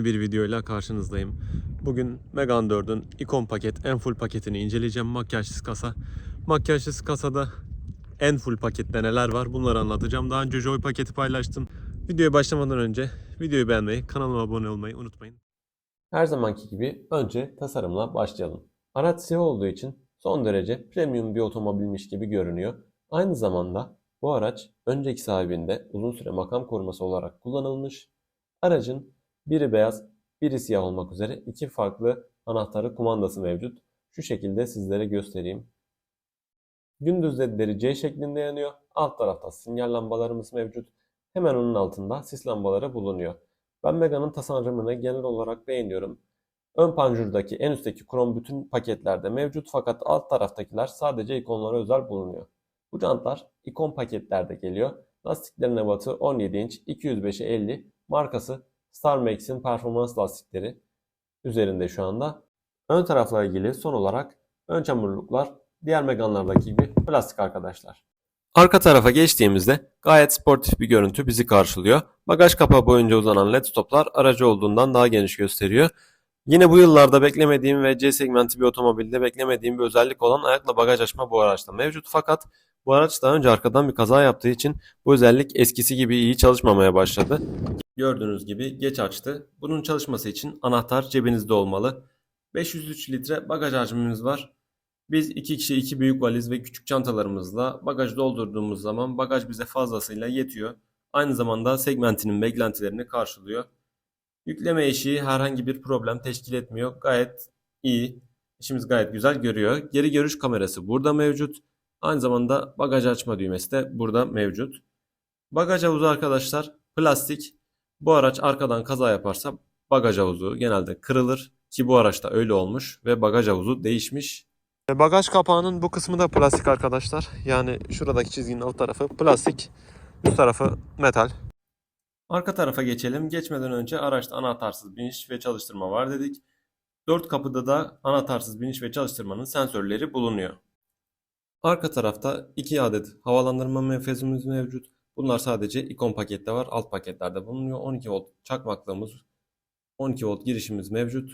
Yeni bir videoyla karşınızdayım. Bugün Megane 4'ün ikon paket en full paketini inceleyeceğim. Makyajsız kasa. Makyajsız kasada en full pakette neler var bunları anlatacağım. Daha önce Joy paketi paylaştım. Videoya başlamadan önce videoyu beğenmeyi, kanalıma abone olmayı unutmayın. Her zamanki gibi önce tasarımla başlayalım. Araç siyah olduğu için son derece premium bir otomobilmiş gibi görünüyor. Aynı zamanda bu araç önceki sahibinde uzun süre makam koruması olarak kullanılmış. Aracın biri beyaz, biri siyah olmak üzere iki farklı anahtarı kumandası mevcut. Şu şekilde sizlere göstereyim. Gündüz ledleri C şeklinde yanıyor. Alt tarafta sinyal lambalarımız mevcut. Hemen onun altında sis lambaları bulunuyor. Ben Megane'ın tasarımını genel olarak beğeniyorum. Ön panjurdaki en üstteki krom bütün paketlerde mevcut fakat alt taraftakiler sadece ikonlara özel bulunuyor. Bu jantlar ikon paketlerde geliyor. Lastiklerin ebatı 17 inç, 205'e 50. Markası Star Max'in performans lastikleri üzerinde şu anda. Ön tarafla ilgili son olarak ön çamurluklar diğer Megane'lardaki gibi plastik arkadaşlar. Arka tarafa geçtiğimizde gayet sportif bir görüntü bizi karşılıyor. Bagaj kapağı boyunca uzanan led stoplar aracı olduğundan daha geniş gösteriyor. Yine bu yıllarda beklemediğim ve C segmenti bir otomobilde beklemediğim bir özellik olan ayakla bagaj açma bu araçta mevcut. Fakat bu araç daha önce arkadan bir kaza yaptığı için bu özellik eskisi gibi iyi çalışmamaya başladı. Gördüğünüz gibi geç açtı. Bunun çalışması için anahtar cebinizde olmalı. 503 litre bagaj hacmimiz var. Biz iki kişi iki büyük valiz ve küçük çantalarımızla bagaj doldurduğumuz zaman bagaj bize fazlasıyla yetiyor. Aynı zamanda segmentinin beklentilerini karşılıyor. Yükleme eşiği herhangi bir problem teşkil etmiyor. Gayet iyi. İşimiz gayet güzel görüyor. Geri görüş kamerası burada mevcut. Aynı zamanda bagaj açma düğmesi de burada mevcut. Bagaj havuzu arkadaşlar plastik. Bu araç arkadan kaza yaparsa bagaj havuzu genelde kırılır ki bu araçta öyle olmuş ve bagaj havuzu değişmiş. Bagaj kapağının bu kısmı da plastik arkadaşlar. Yani şuradaki çizginin alt tarafı plastik, üst tarafı metal. Arka tarafa geçelim. Geçmeden önce araçta anahtarsız biniş ve çalıştırma var dedik. Dört kapıda da anahtarsız biniş ve çalıştırmanın sensörleri bulunuyor. Arka tarafta iki adet havalandırma menfezimiz mevcut. Bunlar sadece ikon pakette var. Alt paketlerde bulunuyor. 12 volt çakmaklığımız, 12 volt girişimiz mevcut.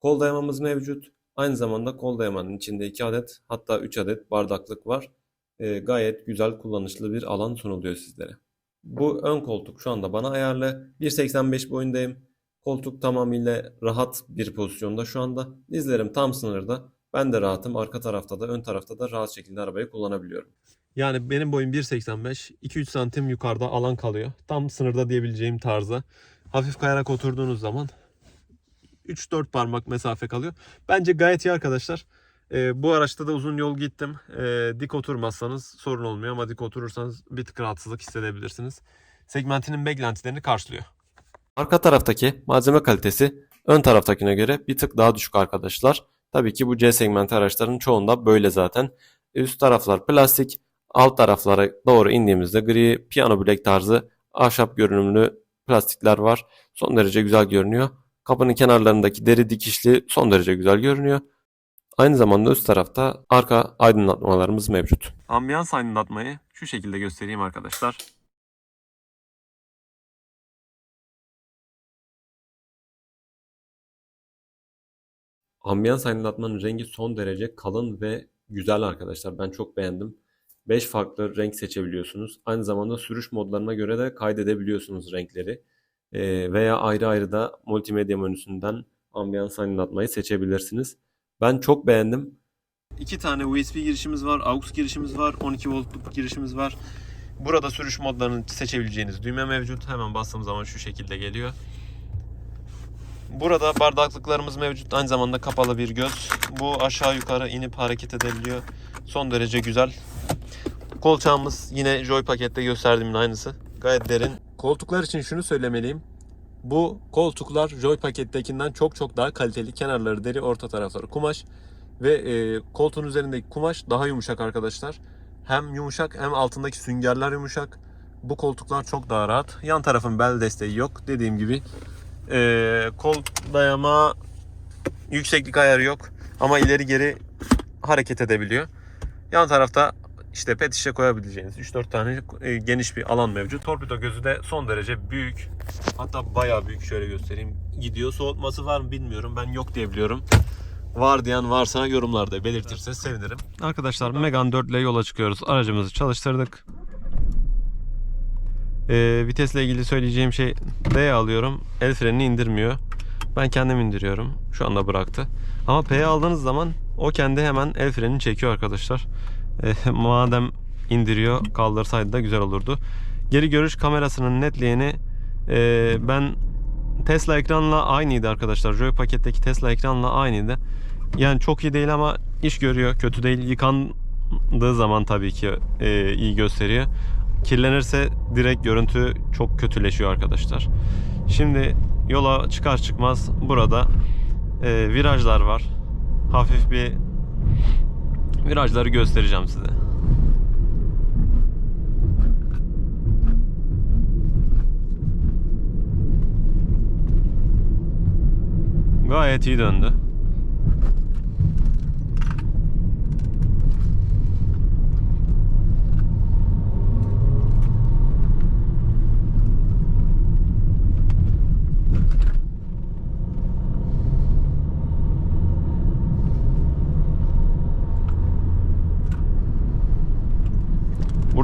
Kol dayamamız mevcut. Aynı zamanda kol dayamanın içinde 2 adet hatta 3 adet bardaklık var. Ee, gayet güzel kullanışlı bir alan sunuluyor sizlere. Bu ön koltuk şu anda bana ayarlı. 1.85 boyundayım. Koltuk tamamıyla rahat bir pozisyonda şu anda. Dizlerim tam sınırda. Ben de rahatım. Arka tarafta da ön tarafta da rahat şekilde arabayı kullanabiliyorum. Yani benim boyum 1.85, 2-3 santim yukarıda alan kalıyor. Tam sınırda diyebileceğim tarzda. Hafif kayarak oturduğunuz zaman 3-4 parmak mesafe kalıyor. Bence gayet iyi arkadaşlar. Ee, bu araçta da uzun yol gittim. Ee, dik oturmazsanız sorun olmuyor ama dik oturursanız bir tık rahatsızlık hissedebilirsiniz. Segmentinin beklentilerini karşılıyor. Arka taraftaki malzeme kalitesi ön taraftakine göre bir tık daha düşük arkadaşlar. Tabii ki bu C segmenti araçların çoğunda böyle zaten. Üst taraflar plastik, alt taraflara doğru indiğimizde gri, piyano bilek tarzı ahşap görünümlü plastikler var. Son derece güzel görünüyor. Kapının kenarlarındaki deri dikişli son derece güzel görünüyor. Aynı zamanda üst tarafta arka aydınlatmalarımız mevcut. Ambiyans aydınlatmayı şu şekilde göstereyim arkadaşlar. Ambiyans aydınlatmanın rengi son derece kalın ve güzel arkadaşlar. Ben çok beğendim. 5 farklı renk seçebiliyorsunuz. Aynı zamanda sürüş modlarına göre de kaydedebiliyorsunuz renkleri. Ee, veya ayrı ayrı da multimedya menüsünden ambiyans aydınlatmayı seçebilirsiniz. Ben çok beğendim. İki tane USB girişimiz var, AUX girişimiz var, 12 voltluk girişimiz var. Burada sürüş modlarını seçebileceğiniz düğme mevcut. Hemen bastığım zaman şu şekilde geliyor. Burada bardaklıklarımız mevcut. Aynı zamanda kapalı bir göz. Bu aşağı yukarı inip hareket edebiliyor. Son derece güzel. Kolçağımız yine Joy pakette gösterdiğimin aynısı. Gayet derin. Koltuklar için şunu söylemeliyim. Bu koltuklar Joy pakettekinden çok çok daha kaliteli. Kenarları deri, orta tarafları kumaş. Ve e, koltuğun üzerindeki kumaş daha yumuşak arkadaşlar. Hem yumuşak hem altındaki süngerler yumuşak. Bu koltuklar çok daha rahat. Yan tarafın bel desteği yok. Dediğim gibi e, kol dayama yükseklik ayarı yok. Ama ileri geri hareket edebiliyor. Yan tarafta işte pet şişe koyabileceğiniz 3-4 tane e, geniş bir alan mevcut. Torpido gözü de son derece büyük. Hatta bayağı büyük şöyle göstereyim. Gidiyor soğutması var mı bilmiyorum. Ben yok diye biliyorum. Var diyen varsa yorumlarda belirtirse sevinirim. Arkadaşlar Megane 4 ile yola çıkıyoruz. Aracımızı çalıştırdık. Ee, vitesle ilgili söyleyeceğim şey D alıyorum. El frenini indirmiyor. Ben kendim indiriyorum. Şu anda bıraktı. Ama P'ye aldığınız zaman o kendi hemen el frenini çekiyor arkadaşlar. Ee, madem indiriyor kaldırsaydı da güzel olurdu. Geri görüş kamerasının netliğini e, ben Tesla ekranla aynıydı arkadaşlar. Joy paketteki Tesla ekranla aynıydı. Yani çok iyi değil ama iş görüyor. Kötü değil. Yıkandığı zaman tabii ki e, iyi gösteriyor. Kirlenirse direkt görüntü çok kötüleşiyor arkadaşlar. Şimdi yola çıkar çıkmaz burada e, virajlar var. Hafif bir virajları göstereceğim size. Gayet iyi döndü.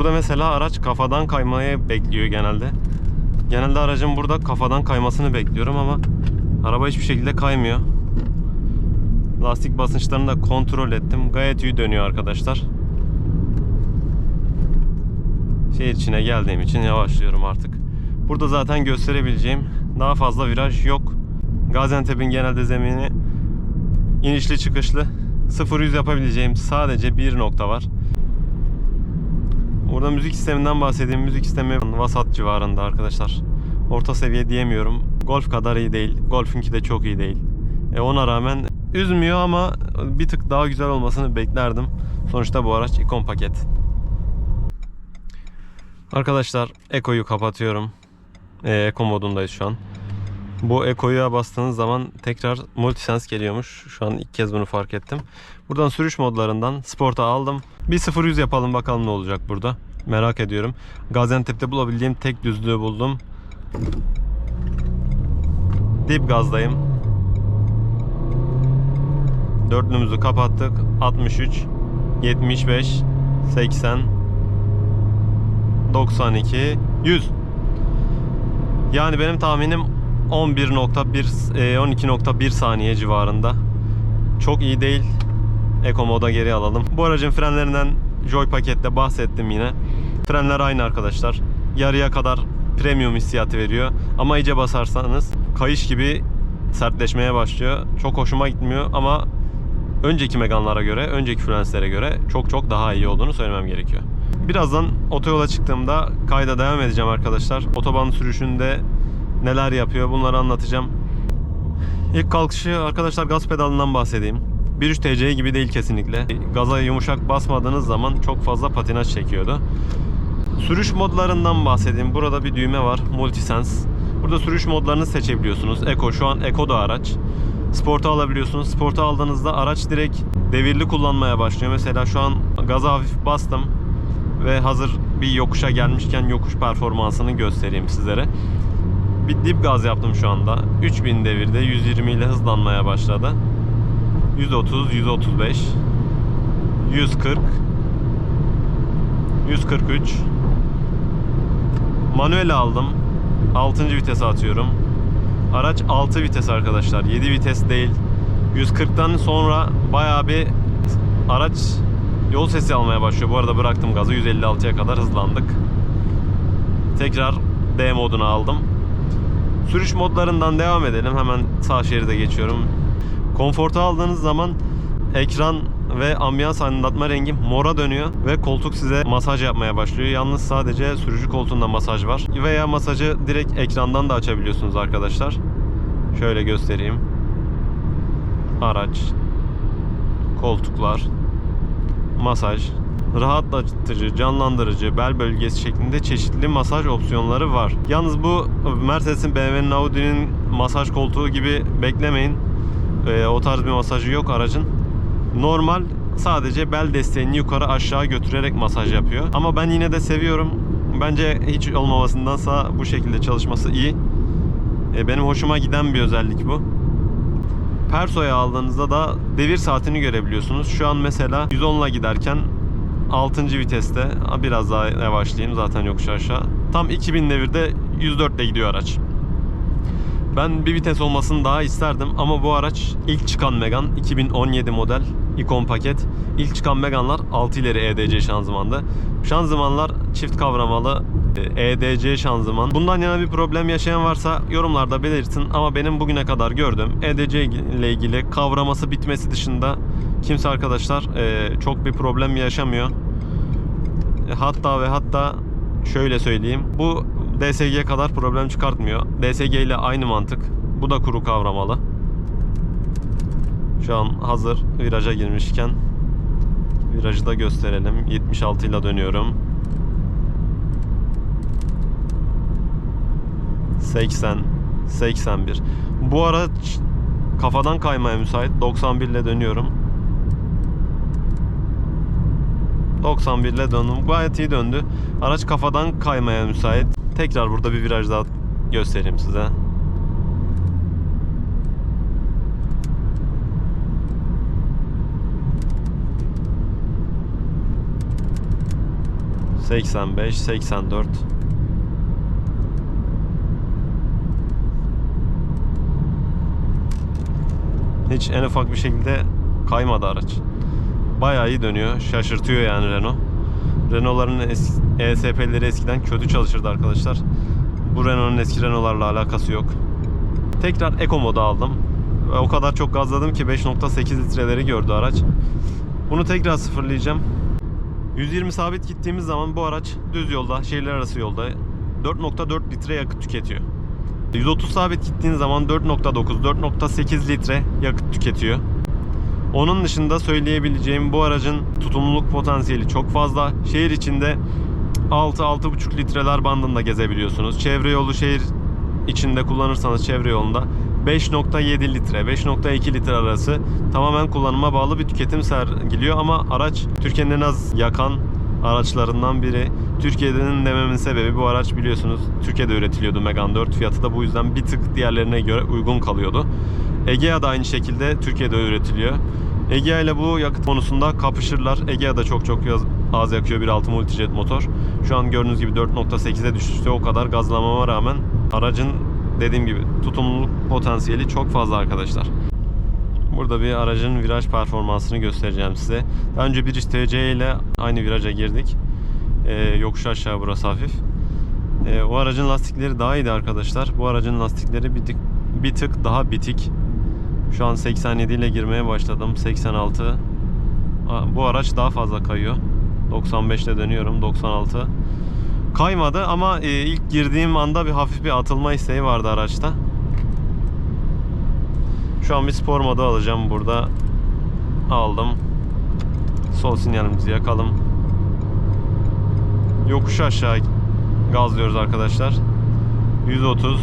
Burada mesela araç kafadan kaymayı bekliyor genelde. Genelde aracın burada kafadan kaymasını bekliyorum ama araba hiçbir şekilde kaymıyor. Lastik basınçlarını da kontrol ettim. Gayet iyi dönüyor arkadaşlar. Şehir içine geldiğim için yavaşlıyorum artık. Burada zaten gösterebileceğim daha fazla viraj yok. Gaziantep'in genelde zemini inişli çıkışlı. 0-100 yapabileceğim sadece bir nokta var. Burada müzik sisteminden bahsedeyim. Müzik sistemi vasat civarında arkadaşlar. Orta seviye diyemiyorum. Golf kadar iyi değil. Golf'ünki de çok iyi değil. E ona rağmen üzmüyor ama bir tık daha güzel olmasını beklerdim. Sonuçta bu araç ikon paket. Arkadaşlar Eko'yu kapatıyorum. E, Eko modundayız şu an. Bu Eko'ya bastığınız zaman tekrar Multisense geliyormuş. Şu an ilk kez bunu fark ettim. Buradan sürüş modlarından Sport'a aldım. Bir 0-100 yapalım bakalım ne olacak burada. Merak ediyorum. Gaziantep'te bulabildiğim tek düzlüğü buldum. Dip gazdayım. Dörtlümüzü kapattık. 63, 75, 80, 92, 100. Yani benim tahminim 11.1 e, 12.1 saniye civarında. Çok iyi değil. Eco moda geri alalım. Bu aracın frenlerinden Joy pakette bahsettim yine. Frenler aynı arkadaşlar. Yarıya kadar premium hissiyatı veriyor. Ama iyice basarsanız kayış gibi sertleşmeye başlıyor. Çok hoşuma gitmiyor ama önceki Megane'lara göre, önceki Fluence'lere göre çok çok daha iyi olduğunu söylemem gerekiyor. Birazdan otoyola çıktığımda kayda devam edeceğim arkadaşlar. Otoban sürüşünde neler yapıyor bunları anlatacağım. İlk kalkışı arkadaşlar gaz pedalından bahsedeyim. 1.3 TC gibi değil kesinlikle. Gaza yumuşak basmadığınız zaman çok fazla patinaj çekiyordu. Sürüş modlarından bahsedeyim. Burada bir düğme var. Multisense. Burada sürüş modlarını seçebiliyorsunuz. Eco şu an Eco'da araç. Sport'a alabiliyorsunuz. Sport'a aldığınızda araç direkt devirli kullanmaya başlıyor. Mesela şu an gaza hafif bastım ve hazır bir yokuşa gelmişken yokuş performansını göstereyim sizlere. Bir dip gaz yaptım şu anda. 3000 devirde 120 ile hızlanmaya başladı. 130, 135, 140, 143. Manuel aldım. 6. vitese atıyorum. Araç 6 vites arkadaşlar. 7 vites değil. 140'tan sonra bayağı bir araç yol sesi almaya başlıyor. Bu arada bıraktım gazı. 156'ya kadar hızlandık. Tekrar D moduna aldım. Sürüş modlarından devam edelim. Hemen sağ şeride geçiyorum. Konforta aldığınız zaman ekran ve ambiyans aydınlatma rengi mora dönüyor ve koltuk size masaj yapmaya başlıyor. Yalnız sadece sürücü koltuğunda masaj var. Veya masajı direkt ekrandan da açabiliyorsunuz arkadaşlar. Şöyle göstereyim. Araç, koltuklar, masaj, rahatlatıcı, canlandırıcı, bel bölgesi şeklinde çeşitli masaj opsiyonları var. Yalnız bu Mercedes'in, BMW'nin, Audi'nin masaj koltuğu gibi beklemeyin. Ee, o tarz bir masajı yok aracın. Normal sadece bel desteğini yukarı aşağı götürerek masaj yapıyor. Ama ben yine de seviyorum. Bence hiç olmamasındansa bu şekilde çalışması iyi. E, benim hoşuma giden bir özellik bu. Perso'ya aldığınızda da devir saatini görebiliyorsunuz. Şu an mesela 110 ile giderken 6. viteste biraz daha yavaşlayayım zaten yokuş aşağı. Tam 2000 devirde 104 ile gidiyor araç. Ben bir vites olmasını daha isterdim ama bu araç ilk çıkan Megane 2017 model ikon paket. İlk çıkan Megane'lar 6 ileri EDC şanzımandı. Şanzımanlar çift kavramalı e, EDC şanzıman. Bundan yana bir problem yaşayan varsa yorumlarda belirtin ama benim bugüne kadar gördüğüm EDC ile ilgili kavraması bitmesi dışında kimse arkadaşlar e, çok bir problem yaşamıyor. E, Hatta ve hatta şöyle söyleyeyim. Bu DSG kadar problem çıkartmıyor. DSG ile aynı mantık. Bu da kuru kavramalı. Şu an hazır viraja girmişken virajı da gösterelim. 76 ile dönüyorum. 80 81. Bu araç kafadan kaymaya müsait. 91 ile dönüyorum. 91 ile döndüm. Gayet iyi döndü. Araç kafadan kaymaya müsait. Tekrar burada bir viraj daha göstereyim size. Seksen beş, seksen dört. Hiç en ufak bir şekilde kaymadı araç. Bayağı iyi dönüyor. Şaşırtıyor yani Renault. Renault'ların es- ESP'leri eskiden kötü çalışırdı arkadaşlar. Bu Renault'un eski Renault'larla alakası yok. Tekrar Eco modu aldım. O kadar çok gazladım ki 5.8 litreleri gördü araç. Bunu tekrar sıfırlayacağım. 120 sabit gittiğimiz zaman bu araç düz yolda, şehirler arası yolda 4.4 litre yakıt tüketiyor. 130 sabit gittiğin zaman 4.9, 4.8 litre yakıt tüketiyor. Onun dışında söyleyebileceğim bu aracın tutumluluk potansiyeli çok fazla. Şehir içinde 6-6,5 litreler bandında gezebiliyorsunuz. Çevre yolu şehir içinde kullanırsanız çevre yolunda 5.7 litre, 5.2 litre arası tamamen kullanıma bağlı bir tüketim sergiliyor ama araç Türkiye'nin en az yakan araçlarından biri. Türkiye'nin dememin sebebi bu araç biliyorsunuz Türkiye'de üretiliyordu Megane 4 fiyatı da bu yüzden bir tık diğerlerine göre uygun kalıyordu. Egea da aynı şekilde Türkiye'de üretiliyor. Egea ile bu yakıt konusunda kapışırlar. Egea da çok çok az yakıyor 1.6 multijet motor. Şu an gördüğünüz gibi 4.8'e düşüşte o kadar gazlamama rağmen aracın dediğim gibi tutumluluk potansiyeli çok fazla arkadaşlar. Burada bir aracın viraj performansını göstereceğim size. Daha önce bir TC ile aynı viraja girdik. Ee, yokuş aşağı burası hafif. Ee, o aracın lastikleri daha iyiydi arkadaşlar. Bu aracın lastikleri bir tık, bir tık daha bitik. Şu an 87 ile girmeye başladım. 86. Aa, Bu araç daha fazla kayıyor. 95 ile dönüyorum. 96. Kaymadı ama e, ilk girdiğim anda bir hafif bir atılma isteği vardı araçta. Şu an bir spor modu alacağım burada. Aldım. Sol sinyalimizi yakalım. Yokuş aşağı gazlıyoruz arkadaşlar. 130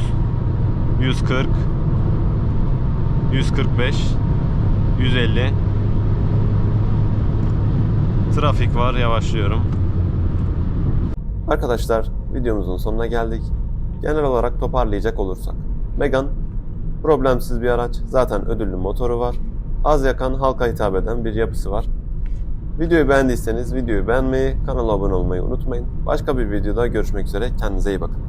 140 145 150 Trafik var yavaşlıyorum. Arkadaşlar videomuzun sonuna geldik. Genel olarak toparlayacak olursak. Megane problemsiz bir araç. Zaten ödüllü motoru var. Az yakan halka hitap eden bir yapısı var. Videoyu beğendiyseniz videoyu beğenmeyi, kanala abone olmayı unutmayın. Başka bir videoda görüşmek üzere. Kendinize iyi bakın.